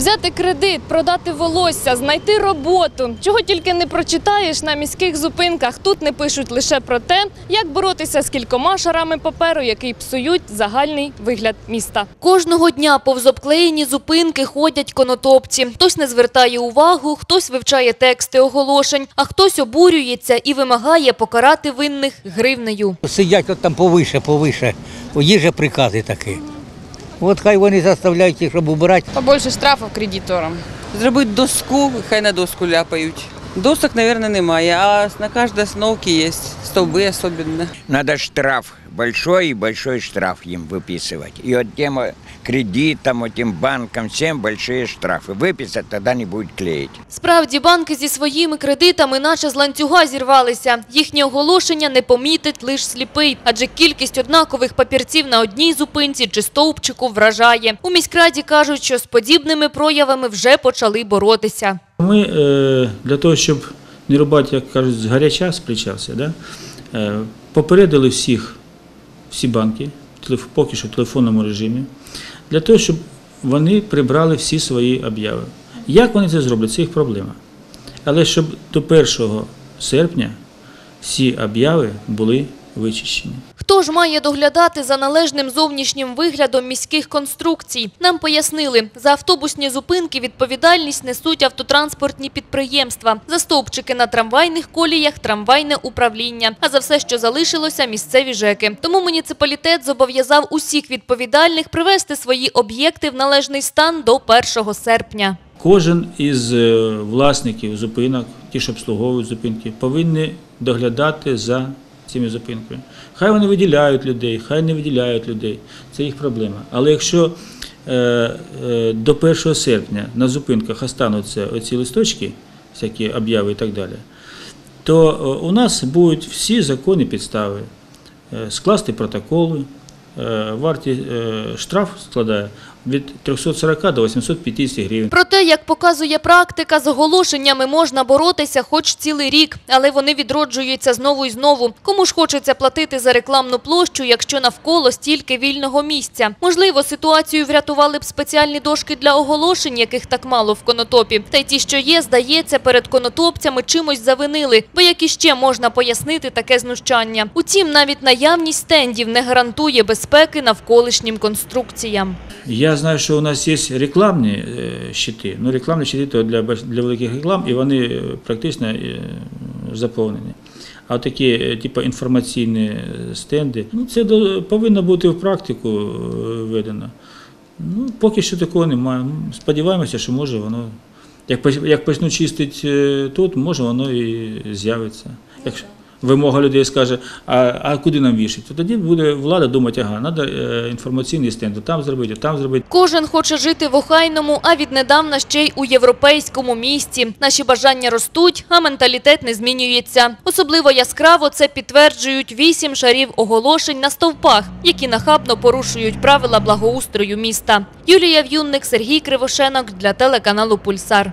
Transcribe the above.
Взяти кредит, продати волосся, знайти роботу. Чого тільки не прочитаєш на міських зупинках. Тут не пишуть лише про те, як боротися з кількома шарами паперу, які псують загальний вигляд міста. Кожного дня повз обклеєні зупинки ходять конотопці. Хтось не звертає увагу, хтось вивчає тексти оголошень, а хтось обурюється і вимагає покарати винних гривнею. Сидять от там повише, повише. Є же прикази такі. От хай вони заставляють їх, щоб убирати. Побольше штрафів кредиторам. Зробити доску, хай на доску ляпають. Досок, мабуть, немає, а на кожній остановці є. Стовби особливо. Надо штраф большой и большой штраф им выписывать. И вот тем э, кредитам, этим банкам всем большие штрафы. Выписать тогда не будет клеить. Справді, банки зі своїми кредитами наче з ланцюга зірвалися. Їхнє оголошення не помітить лише сліпий, адже кількість однакових папірців на одній зупинці чи стовпчику вражає. У міськраді кажуть, що з подібними проявами вже почали боротися. Ми е, для того, щоб не рубати, як кажуть, з гаряча з плеча все, да? е, попередили всіх, всі банки, поки що в телефонному режимі, для того, щоб вони прибрали всі свої обяви. Як вони це зроблять, це їх проблема. Але щоб до 1 серпня всі обяви були вичищені. Хто ж має доглядати за належним зовнішнім виглядом міських конструкцій? Нам пояснили, за автобусні зупинки відповідальність несуть автотранспортні підприємства. За стовпчики на трамвайних коліях – трамвайне управління. А за все, що залишилося – місцеві ЖЕКи. Тому муніципалітет зобов'язав усіх відповідальних привести свої об'єкти в належний стан до 1 серпня. Кожен із е, власників зупинок, ті, що обслуговують зупинки, повинні доглядати за цими зупинками. Хай вони виділяють людей, хай не виділяють людей. Це їх проблема. Але якщо е, е, до 1 серпня на зупинках остануться оці листочки, всякі обяви і так далі, то е, у нас будуть всі законні підстави скласти протоколи. Е, Варті е, штраф складає від 340 до 850 гривень. Проте, як показує практика, з оголошеннями можна боротися хоч цілий рік, але вони відроджуються знову і знову. Кому ж хочеться платити за рекламну площу, якщо навколо стільки вільного місця? Можливо, ситуацію врятували б спеціальні дошки для оголошень, яких так мало в конотопі. Та й ті, що є, здається, перед конотопцями чимось завинили. Бо як іще можна пояснити таке знущання? Утім, навіть наявність стендів не гарантує безпеки навколишнім конструкціям. Я знаю, що у нас є рекламні е, щити. Ну, рекламні щити то для, для великих реклам, і вони е, практично е, заповнені. А такі, типу, інформаційні стенди, ну, це повинно бути в практику введено. Ну, поки що такого немає. Ну, Сподіваємося, що може воно. Як, як почнуть чистити тут, може воно і з'явиться. Якщо вимога людей скаже, а, а куди нам вішати, то тоді буде влада думати, ага, треба інформаційний стенд, там зробити, там зробити. Кожен хоче жити в охайному, а віднедавна ще й у європейському місті. Наші бажання ростуть, а менталітет не змінюється. Особливо яскраво це підтверджують вісім шарів оголошень на стовпах, які нахабно порушують правила благоустрою міста. Юлія В'юнник, Сергій Кривошенок для телеканалу Пульсар.